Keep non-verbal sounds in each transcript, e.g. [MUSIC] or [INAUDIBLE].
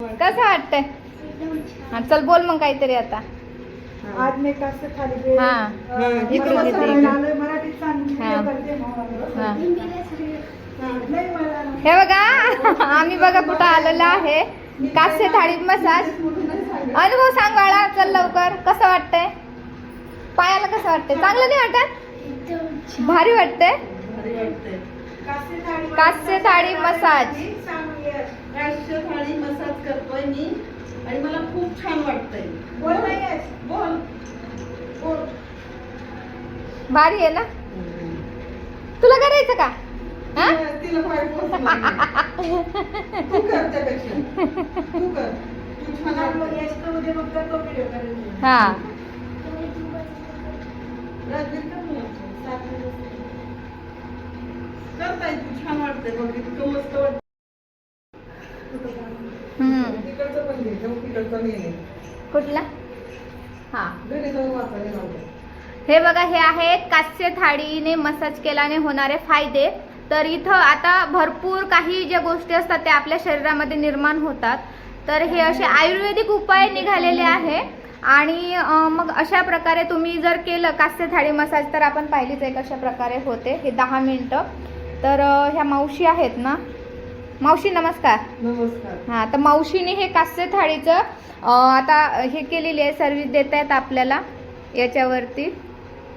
कसं वाटतंय? हा चल बोल मग काहीतरी आता. आज मी कास्त खाली गेले. हा. इकडे इकडे. हा. हा. हे बघा आम्ही बघा कुठं आलेलो आहे. कास्य थाळी मसाज. अनुभव सांग बाळा चल लवकर. कसं वाटतंय? पायाला कसं वाटतंय? चांगलं नाही वाटत? भारी वाटतंय? कास्य थाळी मसाज. थाळी मसाज करतोय मी आणि मला खूप छान वाटतंय. बोल नाही आहे. बोल. बोल. भारी आहे ना? तुला करायचं का? हा? तिला. तू कर त्यापेक्षा. तू कर. तू छान उद्या मग व्हिडिओ करेल. हा. तू छान वाटतंय. बघ इतकं मस्त वाटतं कुठला? हा. हे बघा हे आहेत कास्य थाळीने मसाज केल्याने होणारे फायदे. तर इथं आता भरपूर काही ज्या गोष्टी असतात त्या आपल्या शरीरामध्ये निर्माण होतात. तर हे असे आयुर्वेदिक उपाय निघालेले आहे. आणि मग अशा प्रकारे तुम्ही जर केलं कास्य थाळी मसाज तर आपण पाहिलीच आहे कशा प्रकारे होते. हे दहा मिनटं. तर ह्या मावशी आहेत ना मावशी नमस्कार. नमस्कार. हां तर मावशीने हे कास्य थाळीचं आता हे केलेली आहे सर्व्हिस देत आहेत आपल्याला याच्यावरती.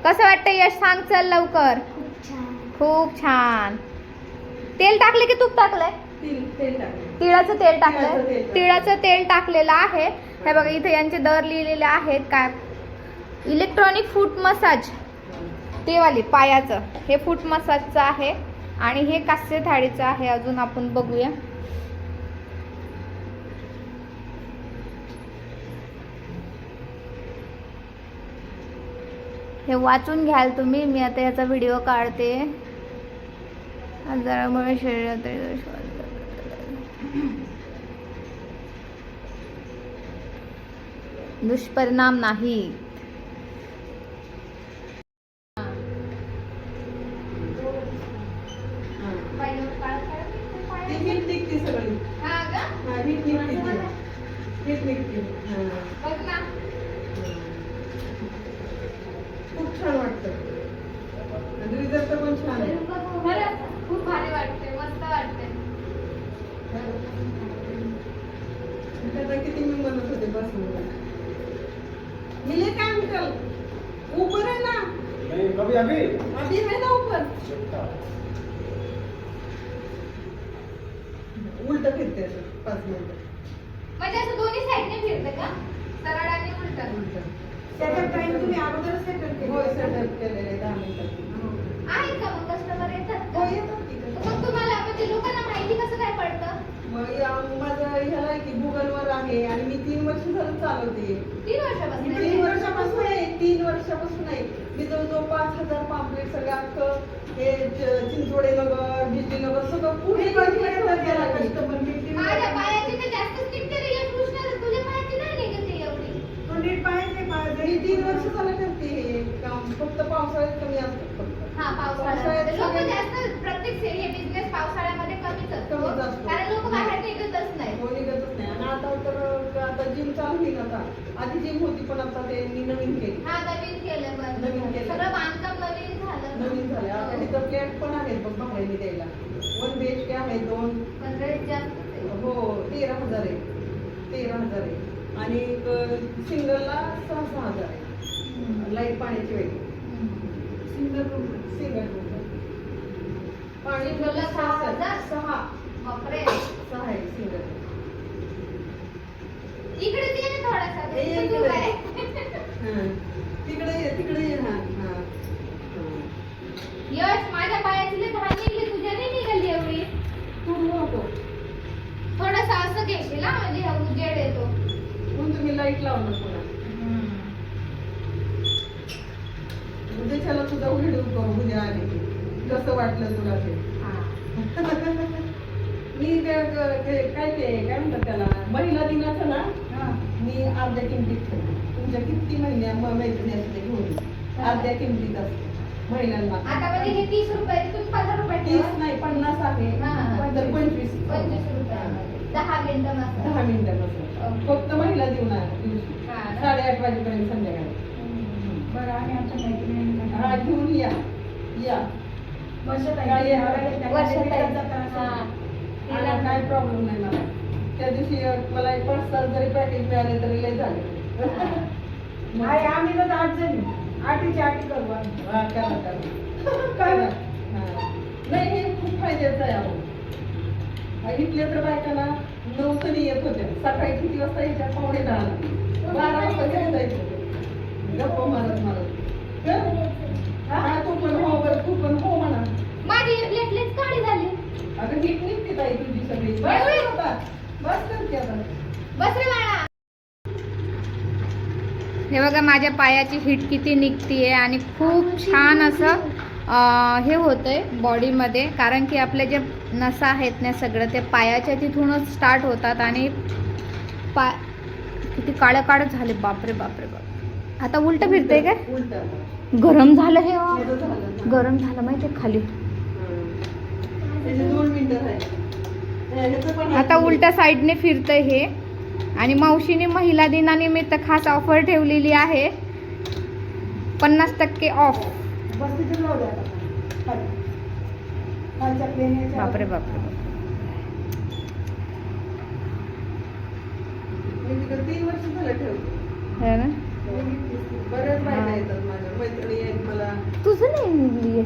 कसं वाटतं यश? सांग चल लवकर. खूप छान. तेल टाकले की तूप टाकलंय? तिळाचं तेल टाकलंय. तिळाचं तेल टाकलेलं आहे. हे बघा इथे यांचे दर लिहिलेले आहेत. काय? इलेक्ट्रॉनिक फूट मसाज ते वाली पायाचं. हे फूट मसाजचं आहे. आणि हे कास्य थाळीचं आहे अजून आपण बघूया. हे वाचून घ्याल तुम्ही मी आता याचा व्हिडिओ काढते. आजारामुळे शरीरात दुष्परिणाम नाही ती हीट निघते सगळी हा हीट निघते ती. हीट निघते हा. खूप छान वाटतं आणि रिझल्ट पण छान आहे खूप भारी वाटते मस्त वाटते त्याचा किती मी म्हणत होते बस मिले काय अंकल उपर आहे ना नहीं कभी अभी अभी है ना ऊपर उलट फिरते पाच मिनिट म्हणजे असं दोन्ही साईडने फिरते का? सरळ आणि उलट. टाइम तुम्ही अगोदरच सेटल हो केलं. सेटअप केलेले दहा मिनिटात. आहे का मग कस्टमर येतात हो का येतात तिकडे मग तुम्हाला म्हणजे लोकांना माहिती कसं काय पडतं? मग माझं ह्याला आहे की गुगलवर आहे आणि मी तीन वर्ष झालं चालवते. तीन वर्षापासून तीन वर्षापासून आहे तीन वर्षापासून आहे. मी जवळजवळ पाच हजार पाम्पलेट सगळं अख्खं हे च- चिंचवडे नगर बिजली नगर सगळं पुढे कस्टमर माझ्या तर जास्तच निघते रे यश कृष्ण तुझ्या पायाची नाही निघते एवढी तो नीट पाहिजे पाहिजे. मी तीन वर्ष झालं करते हे काम. फक्त पावसाळ्यात कमी असतात फक्त. हा पावसाळ्यात. पावसाळ्यात लोक सगळे- जास्त प्रत्येक से- हे बिझनेस पावसाळ्यामध्ये कमीच असतो कमीच असतो. कारण लोक बाहेर निघतच नाही. कोणी निघतच नाही. आणि आता तर आता जिम चालू होईल आता. आधी जिम होती पण आता ते मी नवीन केली. हा नवीन केलं नवीन केलं. सगळं बांधकाम नवीन झालं. नवीन झाले. आता हो. तिथं फ्लॅट पण आहेत बघ भाड्याने द्यायला वन बी एच के आहे दोन. पण रेट आहे. हो तेरा हजार आहे. तेरा हजार आहे. आणि सिंगलला सहा सहा हजार आहे. लाइट पाण्याची वेगळी सिंगल रूम. Single room. पाणी ला सहा हजार? सहा. बापरे. सहा आहे सिंगल. इकडे ना थोडासा. काय? तिकडे ये तिकडे ये हा हा. हा. यश माझ्या पायाची लय घाण निघली. तुझ्या नाही निघाली एवढी? तू नको. थोडासा असं घेशील म्हणजे हा उजेड येतो. म्हणून तुम्ही लाइट लावणार पुन्हा. उद्याच्याला तुझा व्हिडिओ करू उद्या आले. कसं वाटलं तुला ते. [LAUGHS] मी ते- काय ते काय म्हणतात त्याला महिला दिनाचं ना हा. मी अर्ध्या किमतीत ठेवते तुमच्या किती महिन्या मैत्रिणी असते घेऊन अर्ध्या किमतीत असते. महिलांना. आता म्हणजे हे तीस रुपये. नाही पन्नास आहे. पंचवीस. पंचवीस रुपये. दहा मिनिटं मसाज दहा मिनिटापासून फक्त महिला देऊन हा? साडेआठ वाजेपर्यंत संध्याकाळी. बरं आम्ही आमच्या हा घेऊन या. या. काय हा. प्रॉब्लेम नाही मला. त्या दिवशी मला एक पाच सात जरी पॅकेज मिळाले तरी लय झाले. आम्ही तर आठ जणी. आठीची आठी करू आम्ही. हा. [LAUGHS] काय? नाही हे खूप फायद्याचं आहे हा, इथल्या तर बायकांना नऊ तरी येत होत्या सकाळी किती वाजता यायच्या? पावणे दहाला बारा वाजता घरी जायचं गप्पा मारत मारत. हा तू पण हो बरं तू पण हो म्हणा. माझी काळी झाली. अगं नीट निघते ताई तुझी सगळी. बस. करते आता. बस रे बाळा. हे बघा माझ्या पायाची हिट किती निघतीये आणि खूप छान असं हे होतंय बॉडीमध्ये कारण की आपले जे नसा आहेत ना सगळं ते पायाच्या तिथूनच स्टार्ट होतात आणि पाय किती काळं काळं झाले बापरे बापरे बाप आता उलट फिरतंय काय? उलट. गरम झालं हे. गरम झालं माहितीये खाली? आता उलट्या साईडने फिरतंय हे. आणि मावशीने महिला दिनानिमित्त खास ऑफर ठेवलेली आहे. पन्नास टक्के ऑफ बापरे बापरे बापरे. तीन वर्ष झालं ठेवते. है ना? बऱ्याच बायका. येतात माझ्या. मैत्रिणी आहेत मला. तुझं नाही